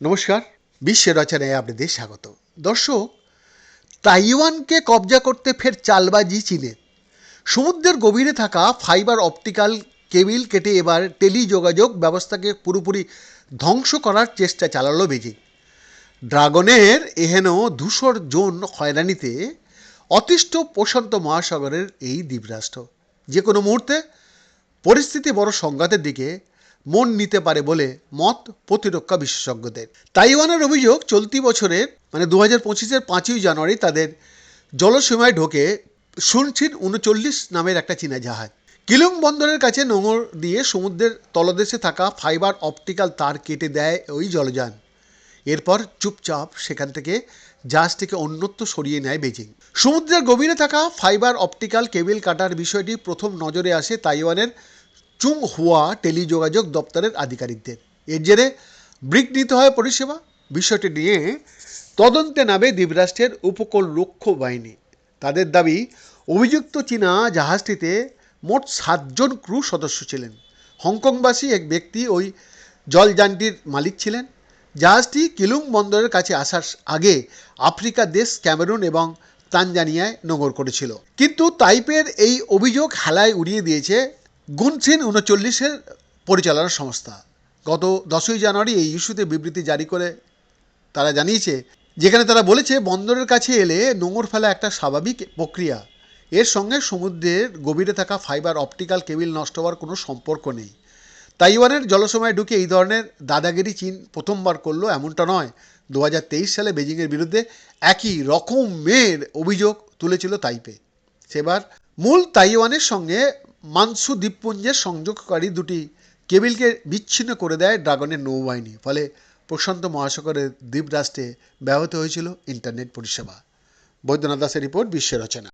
নমস্কার বিশ্বের রচনায় আপনাদের স্বাগত। দর্শক, তাইওয়ানকে কবজা করতে ফের চালবাজি চীনের সমুদ্রের গভীরে থাকা ফাইবার অপটিক্যাল কেবিল কেটে এবার টেলিযোগাযোগ ব্যবস্থাকে পুরোপুরি ধ্বংস করার চেষ্টা চালালো বেজিং। ড্রাগনের এহেন ধূসর জোন হয়রানিতে অতিষ্ঠ প্রশান্ত মহাসাগরের এই দ্বীপরাষ্ট্র। যে কোনো মুহূর্তে পরিস্থিতি বড় সংঘাতের দিকে মন নিতে পারে বলে মত প্রতিরক্ষা বিশেষজ্ঞদের। তাইওয়ানের অভিযোগ, চলতি বছরের মানে দু হাজার পঁচিশের পাঁচই জানুয়ারি তাদের জলসীমায় ঢোকে সুনছিন উনচল্লিশ নামের একটা চীনা জাহাজ। কিলুং বন্দরের কাছে নোঙর দিয়ে সমুদ্রের তলদেশে থাকা ফাইবার অপটিক্যাল তার কেটে দেয় ওই জলযান। এরপর চুপচাপ সেখান থেকে জাহাজটিকে অন্যত্র সরিয়ে নেয় বেজিং। সমুদ্রের গভীরে থাকা ফাইবার অপটিক্যাল কেবিল কাটার বিষয়টি প্রথম নজরে আসে তাইওয়ানের চুং হুয়া টেলিযোগাযোগ দপ্তরের আধিকারিকদের। এর জেরে ব্রিক নিতে হয় পরিষেবা। বিষয়টি নিয়ে তদন্তে নামে দ্বীপরাষ্ট্রের উপকূল রক্ষ বাহিনী। তাদের দাবি, অভিযুক্ত চীনা জাহাজটিতে মোট সাতজন ক্রু সদস্য ছিলেন। হংকংবাসী এক ব্যক্তি ওই জলযানটির মালিক ছিলেন। জাহাজটি কিলুং বন্দরের কাছে আসার আগে আফ্রিকা দেশ ক্যামেরুন এবং তানজানিয়ায় নোঙর করেছিল। কিন্তু তাইপের এই অভিযোগ হেলায় উড়িয়ে দিয়েছে গুনছিন উনচল্লিশের পরিচালনা সংস্থা। গত দশই জানুয়ারি এই ইস্যুতে বিবৃতি জারি করে তারা জানিয়েছে, যেখানে তারা বলেছে বন্দরের কাছে এলে নোঙর ফেলা একটা স্বাভাবিক প্রক্রিয়া। এর সঙ্গে সমুদ্রের গভীরে থাকা ফাইবার অপটিক্যাল কেবিল নষ্ট হওয়ার কোনো সম্পর্ক নেই। তাইওয়ানের জলসময় ঢুকে এই ধরনের দাদাগিরি চীন প্রথমবার করল এমনটা নয়। দু সালে বেজিংয়ের বিরুদ্ধে একই রকমের অভিযোগ তুলেছিল তাইপে। সেবার মূল তাইওয়ানের সঙ্গে মানসু দ্বীপপুঞ্জের সংযোগকারী দুটি কেবিলকে বিচ্ছিন্ন করে দেয় ড্রাগনের নৌবাহিনী, ফলে প্রশান্ত মহাসাগরের দ্বীপরাষ্ট্রে ব্যাহত হয়েছিল ইন্টারনেট পরিষেবা। বৈদ্যনাথ দাসের রিপোর্ট বিশ্বের রচনা।